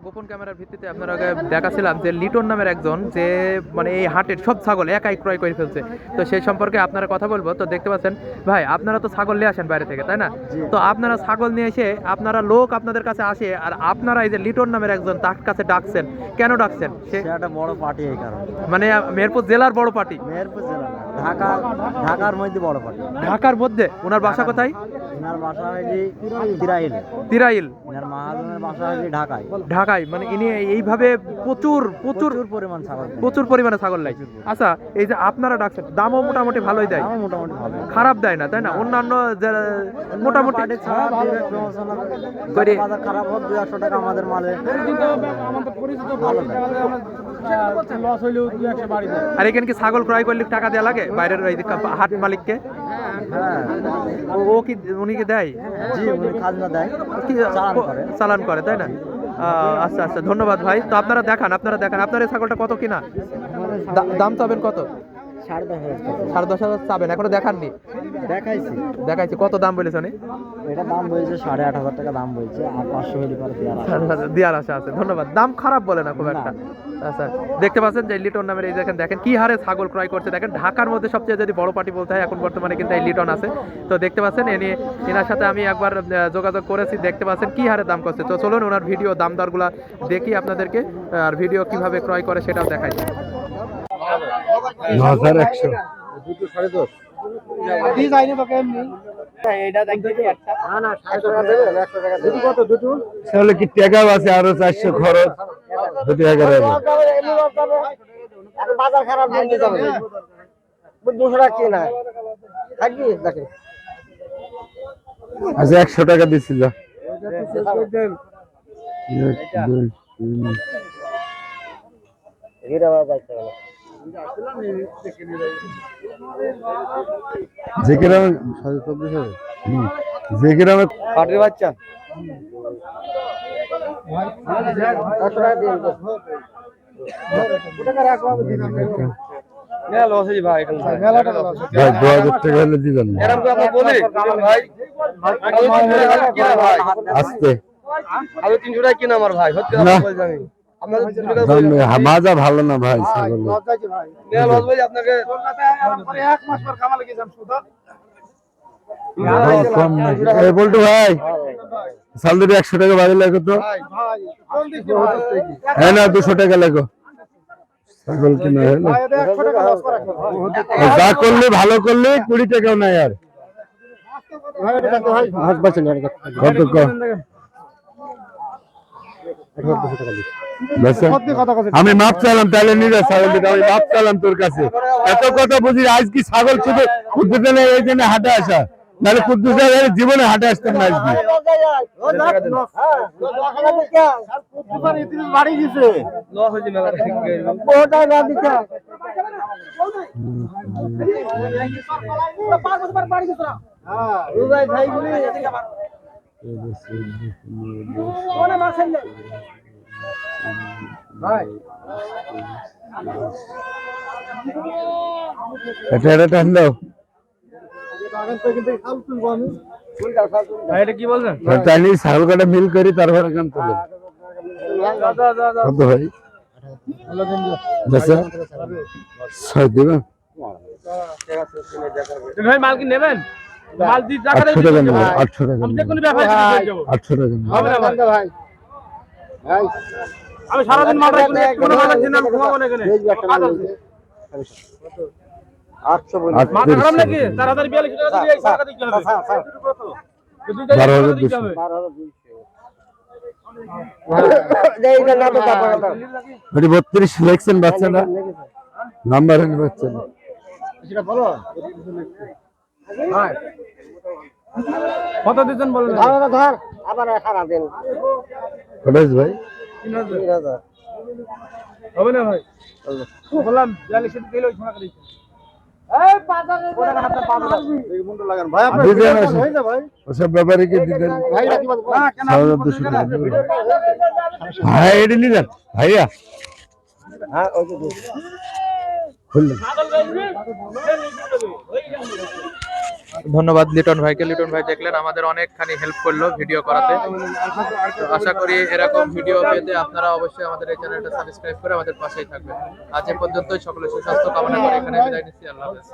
গোপন ক্যামেরার ভিত্তিতে আপনারা দেখাছিলাম যে লিটন নামের একজন যে মানে এই হাটের সব ছাগল একাই ক্রয় করে ফেলছে। তো সেই সম্পর্কে আপনারা কথা বলব। তো দেখতে পাচ্ছেন ভাই আপনারা তো ছাগল নিয়ে আসেন বাইরে থেকে তাই না? তো আপনারা ছাগল নিয়ে এসে আপনারা লোক আপনাদের কাছে আসে আর আপনারা এই যে লিটন নামের একজন তার কাছে ডাকছেন কেন ডাকছেন? সে একটা বড় পার্টি এই কারণে। মানে মেহেরপুর জেলার বড় পার্টি। মেহেরপুর জেলা ঢাকা ঢাকার মধ্যে বড় পার্টি। ঢাকার মধ্যে? ওনার বাসা কোথায়? এনার বাসা হয়েছে তিরাইলে। তিরাইল। এনার মাহাজনের বাসা হয়েছে ঢাকায় ঢাকায় মানে ইনি এইভাবে প্রচুর প্রচুর প্রচুর পরিমাণ ছাগল। প্রচুর পরিমাণে ছাগল লাই আচ্ছা এই যে আপনারা ডাকছেন দামও মোটামুটি ভালোই দেয়। মোটামুটি ভালো। খারাপ দেয় না তাই না? অন্যান্য মোটামুটি খারাপ হোক দুই টাকা আমাদের মালে ভালো দেয়। আর এখানে কি ছাগল ক্রয় করলে টাকা দেওয়া লাগে? বাইরের ওই হাট মালিককে? হ্যাঁ ও- কি উনি কি দেয়? জি উনি খাজনা দেয়। চালান করে। তাই না? আচ্ছা আচ্ছা ধন্যবাদ ভাই। তো আপনারা দেখান আপনারা দেখান। আপনার এই ছাগলটা কত কিনা? দাম চাবেন কত? সাড়ে দশ হাজার সাড়ে দশ হাজার চাবেন এখনও দেখাননি? দেখাইছি। দেখাইছি কত দাম বলেছে উনি? এটা দাম বলছে সাড়ে আট হাজার টাকা দাম বলছে আর পাঁচশো হলে পরে দেওয়ার আছে। আশা আছে ধন্যবাদ। দাম খারাপ বলে না খুব একটা। আচ্ছা দেখতে পাচ্ছেন যে লিটন নামের এই দেখেন দেখেন কি হারে ছাগল ক্রয় করছে। দেখেন ঢাকার মধ্যে সবচেয়ে যদি বড় পার্টি বলতে হয় এখন বর্তমানে কিন্তু এই লিটন আছে। তো দেখতে পাচ্ছেন এ নিয়ে এনার সাথে আমি একবার যোগাযোগ করেছি দেখতে পাচ্ছেন কি হারে দাম করছে। তো চলুন ওনার ভিডিও দাম দরগুলা দেখি আপনাদেরকে আর ভিডিও কীভাবে ক্রয় করে সেটাও দেখাই। হাজার একশো। তাহলে কি টাকাও আছে আরও চারশো খরচ। দুটি এগারো বাজার খারাপ যাবে দুশো টাকা কিনা থাকবি? দেখেন আচ্ছা একশো টাকা দিচ্ছি যা এক, যে পাটির বাচ্চা। ভাই দু হাজার টাকা হলে দিবেন আসতে। আরও তিনশো টাকা কিনা আমার ভাই সত্যি মাজা ভালো না ভাই বল্টু ভাই সালদুরি একশো টাকা বাড়ি লাগো তো হ্যাঁ না দুশো টাকা লাগো ছাগল কিনা হলো যা করলে ভালো করলে কুড়ি টাকাও নাই আর কত? আমি মাপ চালাম তাহলে যা ছাগল দিতে আমি মাপ চালাম তোর কাছে। এত কথা বুঝি আজ কি ছাগল শুধু কুদ্দুস এই জন্য হাটে আসা। নাহলে কুদ্দুস জীবনে হাটে আসতাম না আজকে। মেলা এটা এটা টান দাও এটা কি বলছেন তাহলে ছাগল কাটা মিল করি তারপরে কাম তুলে কত ভাই বেচা? ছয় দিবেন ভাই মাল কি নেবেন মাল দি টাকা আটশো টাকা নেব আটশো টাকা আমি যে কোনো ব্যাপারে দিয়ে দেবো। আটশো টাকা নেব হবে না ভাই। আমি সারাদিন মাল রাখব কোনো মাল রাখছি না, ঘুমাবো না এখানে। কাজ আছে। মাথা খারাপ নাকি? চার হাজার বিয়াল্লিশ টাকা দিয়ে এই টাকা দিতে হবে। দুই টাকা বারো হাজার দুশো। বত্রিশ লেখছেন বাচ্চাটা? নাম্বার এনে বাচ্চা না কত দিচ্ছেন বলেন? ধর আবার খারাপ দিন। কটাইস ভাই? তিন হাজার। হবে না ভাই? বললাম বিয়াল্লিশ দিলে ওই সোনা করে দিচ্ছি। দিতেন। ভাই এটি নিলেন ভাইয়া। হ্যাঁ খুললেন। ধন্যবাদ লিটন ভাইকে। লিটন ভাই দেখলেন আমাদের অনেকখানি হেল্প করল ভিডিও করাতে। তো আশা করি এরকম ভিডিও পেতে আপনারা অবশ্যই আমাদের এই চ্যানেলটা সাবস্ক্রাইব করে আমাদের পাশেই থাকবেন। আজ এ পর্যন্তই, সকলের সুস্বাস্থ্য কামনা করে এখানে বিদায় নিচ্ছি। আল্লাহ হাফেজ।